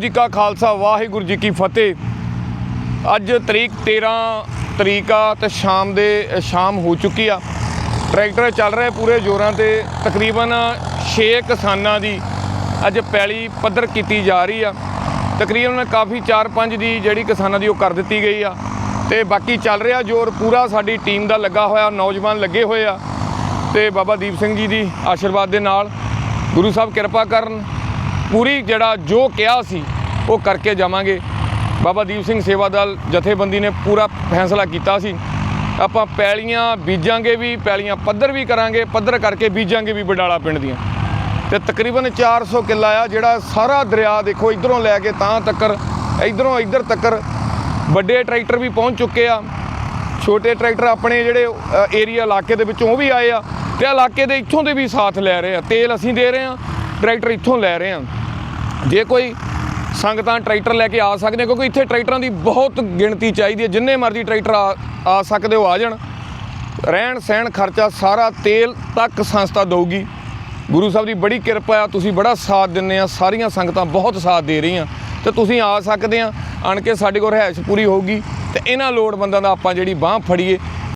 ਜੀ ਕਾ ਖਾਲਸਾ, ਵਾਹਿਗੁਰੂ ਜੀ ਕੀ ਫਤਿਹ। ਅੱਜ ਤਰੀਕ 13 ਤਰੀਕ ਆ ਤੇ ਸ਼ਾਮ ਦੇ, ਸ਼ਾਮ ਹੋ ਚੁੱਕੀ ਆ। ਟਰੈਕਟਰ ਚੱਲ ਰਹੇ ਪੂਰੇ ਜ਼ੋਰਾਂ ਤੇ, ਤਕਰੀਬਨ 6 ਕਿਸਾਨਾਂ ਦੀ ਅੱਜ ਪੈਲੀ ਪੱਧਰ ਕੀਤੀ ਜਾ ਰਹੀ ਆ। ਤਕਰੀਬਨ ਕਾਫੀ 4-5 ਦੀ ਜਿਹੜੀ ਕਿਸਾਨਾਂ ਦੀ ਉਹ ਕਰ ਦਿੱਤੀ ਗਈ ਆ। ਤੇ ਬਾਕੀ ਚੱਲ ਰਿਹਾ ਜ਼ੋਰ ਪੂਰਾ, ਸਾਡੀ ਟੀਮ ਦਾ ਲੱਗਾ ਹੋਇਆ, ਨੌਜਵਾਨ ਲੱਗੇ ਹੋਏ ਆ। ਤੇ ਬਾਬਾ ਦੀਪ ਸਿੰਘ ਜੀ ਦੀ ਆਸ਼ੀਰਵਾਦ ਦੇ ਨਾਲ, ਗੁਰੂ ਸਾਹਿਬ ਕਿਰਪਾ ਕਰਨ ਪੂਰੀ ਜਿਹੜਾ ਜੋ ਕਿਹਾ ਸੀ, ਉਹ ਕਰਕੇ ਜਾਵਾਂਗੇ। ਬਾਬਾ ਦੀਪ ਸਿੰਘ ਸੇਵਾ ਦਲ ਜਥੇਬੰਦੀ ਨੇ ਪੂਰਾ ਫੈਸਲਾ ਕੀਤਾ ਸੀ। ਆਪਾਂ ਪੈਲੀਆਂ ਬੀਜਾਂਗੇ ਵੀ, ਪੈਲੀਆਂ ਪੱਧਰ ਵੀ ਕਰਾਂਗੇ, ਪੱਧਰ ਕਰਕੇ ਬੀਜਾਂਗੇ ਵੀ ਬਡਾਲਾ ਪਿੰਡ ਦੀਆਂ। ਤੇ ਤਕਰੀਬਨ 400 ਕਿੱਲਾ ਆ, ਜਿਹੜਾ ਸਾਰਾ ਦਰਿਆ ਦੇਖੋ ਇਧਰੋਂ ਲੈ ਕੇ ਤਾਂ ਤੱਕਰ, ਇਧਰੋਂ ਇਧਰ ਤੱਕਰ ਵੱਡੇ ਟਰੈਕਟਰ ਵੀ ਪਹੁੰਚ ਚੁੱਕੇ ਆ। ਛੋਟੇ ਟਰੈਕਟਰ ਆਪਣੇ ਜਿਹੜੇ ਏਰੀਆ ਇਲਾਕੇ ਦੇ ਵਿੱਚੋਂ ਉਹ ਵੀ ਆਏ ਆ। ਤੇ ਇਲਾਕੇ ਦੇ ਇੱਥੋਂ ਦੇ ਵੀ ਸਾਥ ਲੈ ਰਹੇ ਆ। ਤੇਲ ਅਸੀਂ ਦੇ ਰਹੇ ਆ, ਟਰੈਕਟਰ ਇੱਥੋਂ ਲੈ ਰਹੇ ਆ। ਜੇ ਕੋਈ ਸੰਗਤਾਂ ਟਰੈਕਟਰ ਲੈ ਕੇ ਆ ਸਕਦੇ ਕਿਉਂਕਿ ਇੱਥੇ ਟਰੈਕਟਰਾਂ ਦੀ ਬਹੁਤ ਗਿਣਤੀ ਚਾਹੀਦੀ ਹੈ। ਜਿੰਨੇ ਮਰਜ਼ੀ ਟਰੈਕਟਰ ਆ ਸਕਦੇ ਹੋ, ਆ ਜਾਣ। ਰਹਿਣ, ਸਹਿਣ, ਖਰਚਾ ਸਾਰਾ ਤੇਲ ਤੱਕ ਸੰਸਥਾ ਦੇਊਗੀ। ਗੁਰੂ ਸਾਹਿਬ ਦੀ ਬੜੀ ਕਿਰਪਾ ਆ, ਤੁਸੀਂ ਬੜਾ ਸਾਥ ਦਿੰਨੇ ਆ, ਸਾਰੀਆਂ ਸੰਗਤਾਂ ਬਹੁਤ ਸਾਥ ਦੇ ਰਹੀਆਂ। ਤੇ ਤੁਸੀਂ ਆ ਸਕਦੇ ਆ, ਆਣ ਕੇ ਸਾਡੇ ਕੋਲ ਰਹਿائش ਪੂਰੀ ਹੋਊਗੀ, ਤੇ ਇਹਨਾਂ ਲੋੜਵੰਦਾਂ ਦਾ ਆਪਾਂ ਜਿਹੜੀ ਬਾਹ ਫੜੀਏ